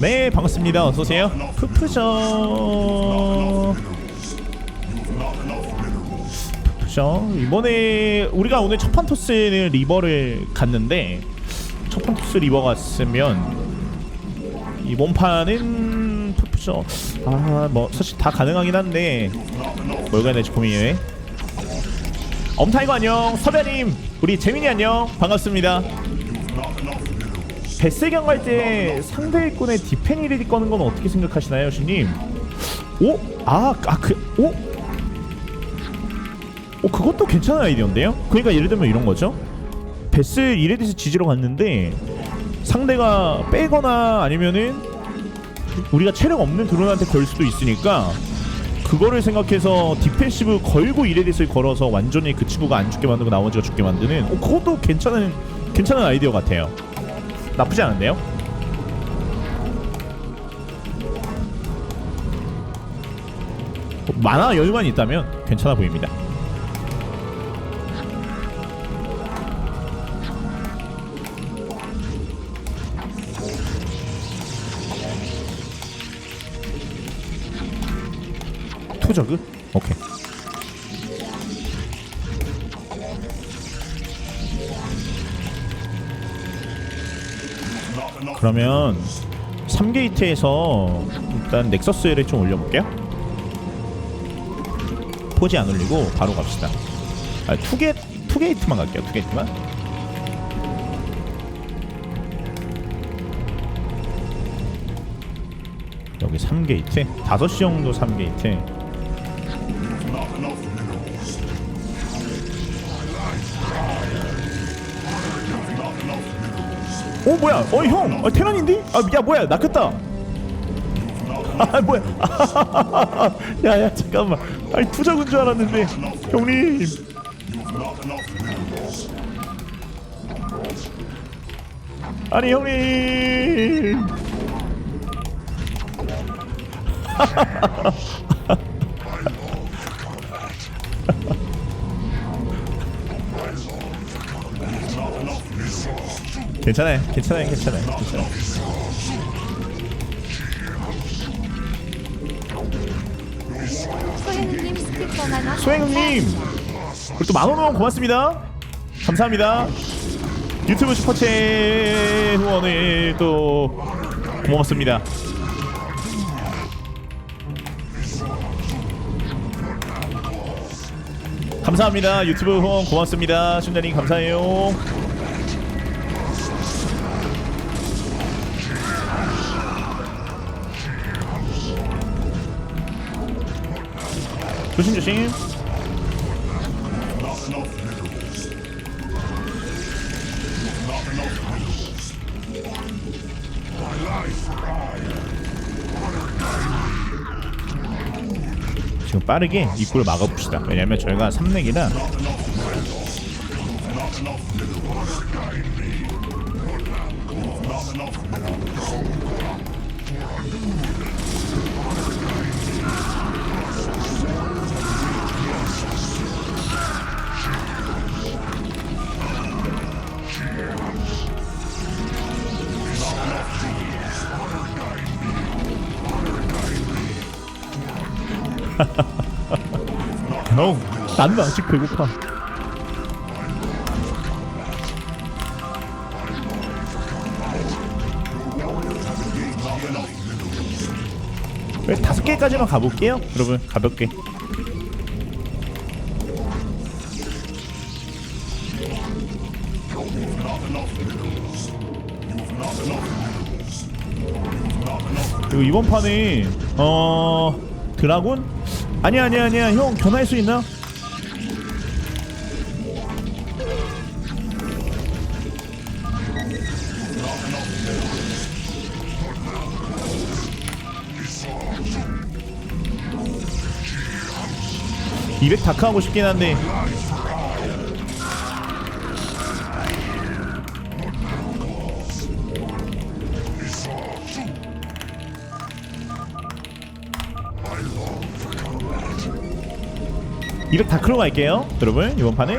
네 반갑습니다. 어서오세요. 푸푸죠 푸푸죠 이번에 우리가 오늘 첫판 토스는 리버를 갔는데 첫판 토스 리버 갔으면 이번 판은 푸푸죠 아뭐 사실 다 가능하긴 한데 뭘 가야 될지 고민이네. 엄타이거 안녕. 서변님. 우리 재민이 안녕. 반갑습니다 베스경 갈 때 상대 일꾼의 디펜 이레디 꺼는 건 어떻게 생각하시나요, 주님? 오? 아, 아, 그, 오? 오, 그것도 괜찮은 아이디어인데요? 그러니까 예를 들면 이런 거죠. 베스 이레디스 지지러 갔는데 상대가 빼거나 아니면은 우리가 체력 없는 드론한테 걸 수도 있으니까 그거를 생각해서 디펜시브 걸고 이레디스를 걸어서 완전히 그 친구가 안 죽게 만들고 나머지가 죽게 만드는 오, 그것도 괜찮은 괜찮은 아이디어 같아요. 나쁘지 않은데요? 만화 여유만 있다면 괜찮아 보입니다. 투저그? 그러면 3게이트에서 일단 넥서스를 좀 올려볼게요. 포지 안 올리고 바로 갑시다. 아, 투게 투게이트만 갈게요. 투게이트만. 여기 3게이트, 5시 정도 3게이트. 오 뭐야? 어 형, 어, 테란인데? 아야 뭐야? 낚였다. 아 뭐야? 야야 잠깐만. 아니 투적인 줄 알았는데 형님. 아니 형님. 괜찮아요, 괜찮아요, 괜찮아요, 괜찮아요. 소행님 스티커 하나 소행님. 그리고 또 만원 고맙습니다. 감사합니다. 유튜브 슈퍼챗 후원을 또 고맙습니다. 감사합니다. 유튜브 후원 고맙습니다. 순자님 감사해요 조심 조심. 지금 빠르게 입구를 막아봅시다. 왜냐면 저희가 3렉이라 어, 나는 아직 배고파. 왜 다섯 개까지만 가볼게요 여러분? 가볍게. 그리고 이번 판에 어 드라군 아니야 아니야 아니야. 형 변할 수 있나? (200) 다크 하고 싶긴 한데 (200) 다크로 갈게요 여러분 이번 판에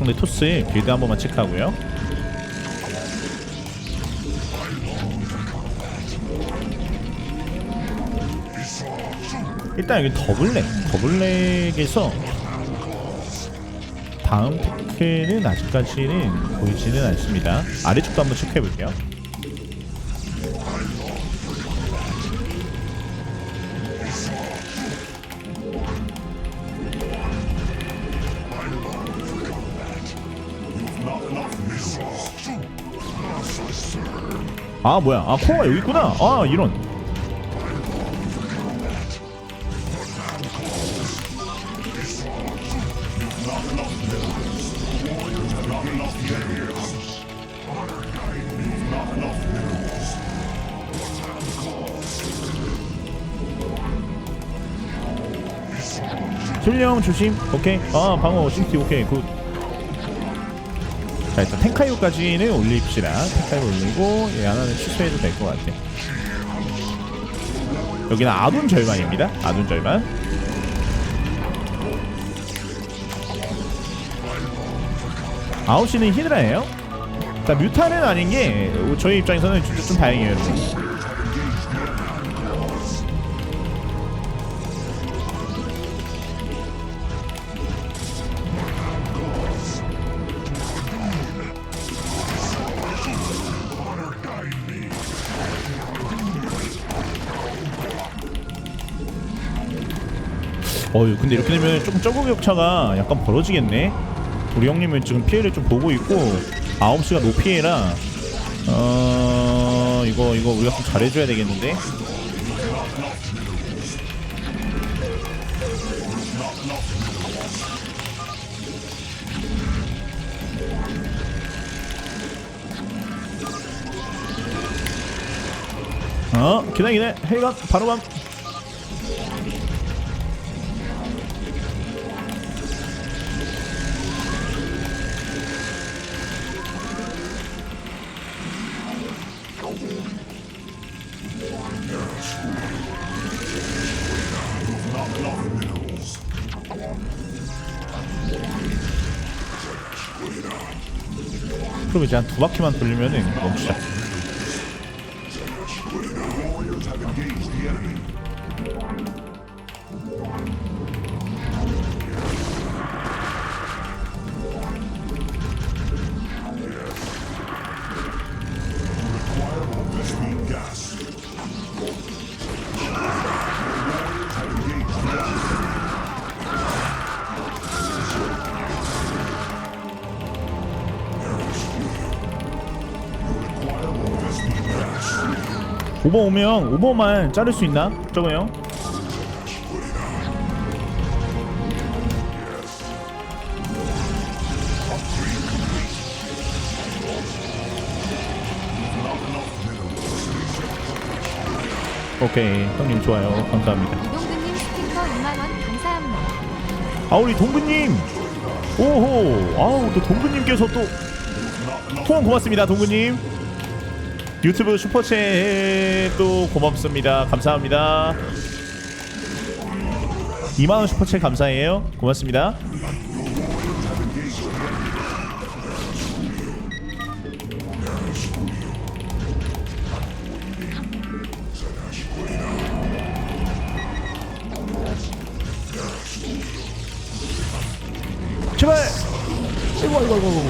상대 토스 빌드 한 번만 체크하고요. 일단 여기 더블랙, 더블랙에서 다음 테크는 아직까지는 보이지는 않습니다. 아래쪽도 한번 체크해 볼게요. 아 뭐야? 아 코어가 여기 있구나. 아 이런. 실령 조심. 오케이. 아 방어 심티. 오케이. 굿 자 일단 텐카이오까지는 올립시다. 텐카이오 올리고 얘 하나는 취소해도 될 것 같아. 여기는 아둔 절반입니다. 아둔 절반. 아홉 시는 히드라예요. 자 뮤타는 아닌 게 저희 입장에서는 진짜 좀 다행이에요 여러분 어유 근데 이렇게 되면 조금 적응 격차가 약간 벌어지겠네? 우리 형님은 지금 피해를 좀 보고 있고 9시가 노피해라. 어 이거 이거 우리가 좀 잘해줘야 되겠는데? 어 기다려 해가 바로 감 그럼 이제 한 두 바퀴만 돌리면은 멈추자. 오버 오면 오버만 자를 수 있나? 저거 요. 오케이 형님 좋아요 감사합니다 이동근님 스티커 2만원 감사합니다. 아 우리 동근님 오호 아우 또 동근님께서 또 후원 고맙습니다 동근님 유튜브 슈퍼챗 또 고맙습니다. 감사합니다. 2만원 슈퍼챗 감사해요. 고맙습니다. 제발! 아이고 아이고 아이고 아이고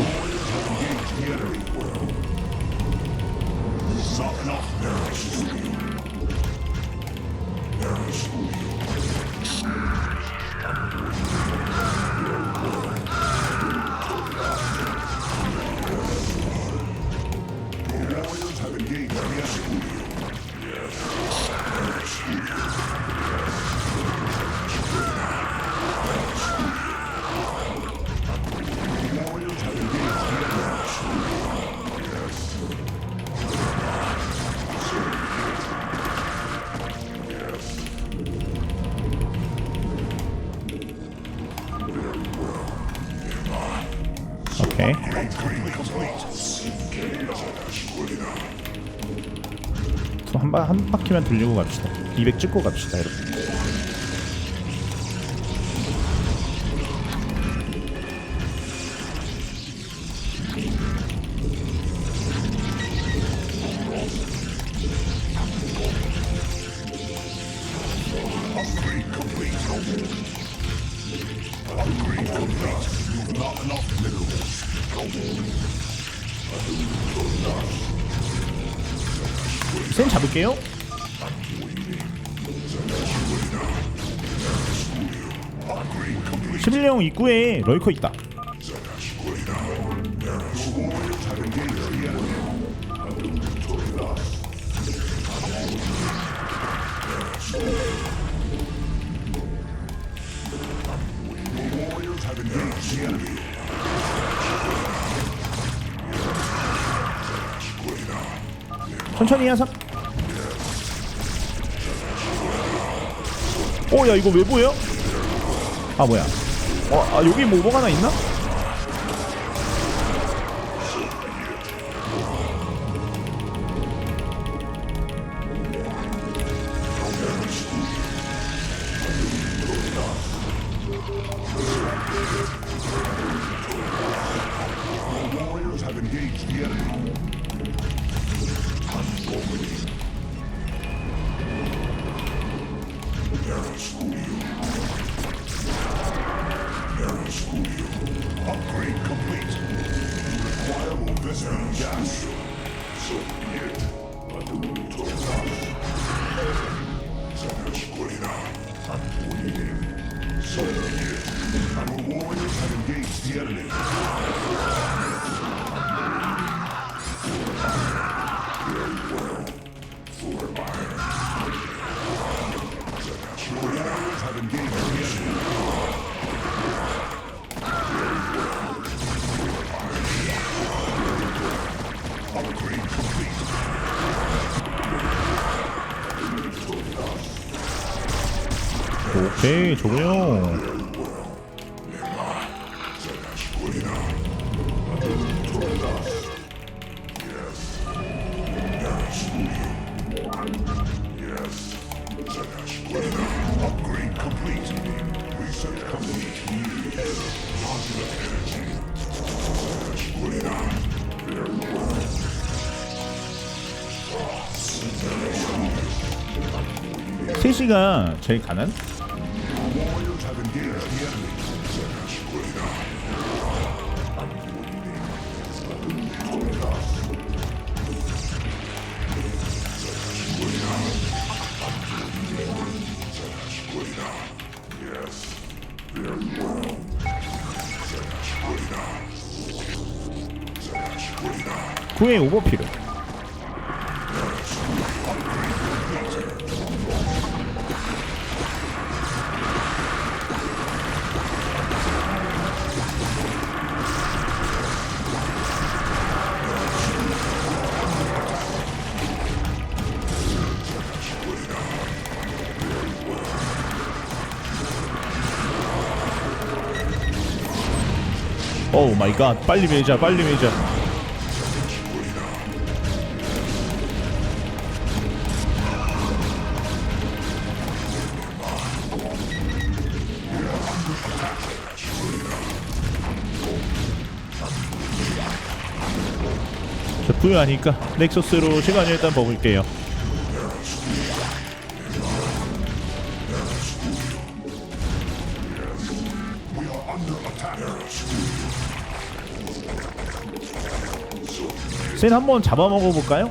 오케이. 한, 바, 한 바퀴만 돌리고 갑시다. 200 찍고 갑시다, 이렇게. 센 잡을게요. 시밀령 입구에 럴커 있다. 천천히 하삼. 오야 이거 왜 보여? 아 뭐야? 어 아, 여기 뭐 뭐가 하나 있나? Terra Studio. 오케이 좋고요. 셋이가 제일 가난? 9의 오버필요. 오 마이 갓. 빨리 밀자 빨리 밀자 자, 부유하니까 넥서스로 시간을 일단 먹을게요. 센 한번 잡아먹어 볼까요?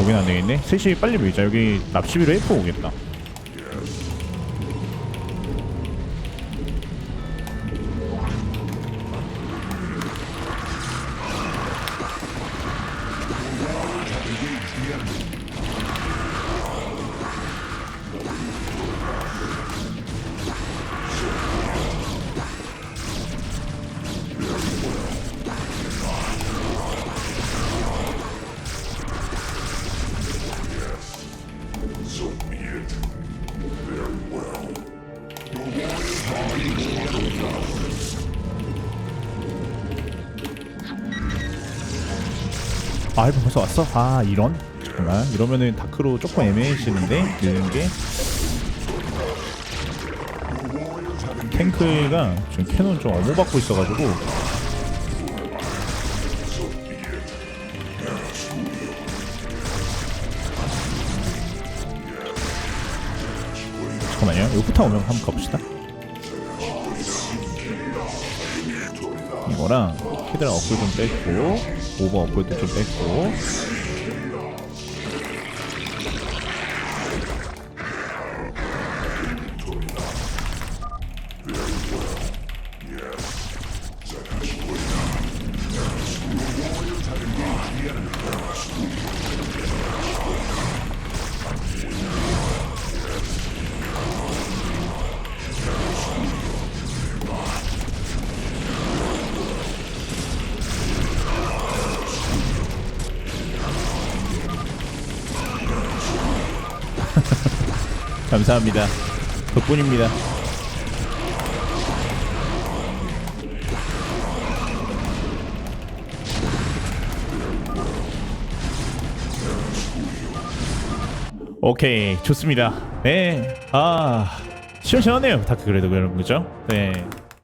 여긴 안 되겠네. 셋이 빨리 밀자. 여기 납치비로 F 오겠다. 아 이거 벌써 왔어? 아 이런? 잠깐만 이러면은 다크로 조금 애매해지는데 느는 게? 탱크가 지금 캐논 좀 어머받고 있어가지고. 잠깐만요. 후타 오면 한번 가봅시다. 이거랑 히드라 업글 좀 뺐고 오버 업글도 좀 뺐고 감사합니다. 덕분입니다. 오케이 좋습니다. 네 아 시원시원해요 다크 그래도 그런 거죠? 네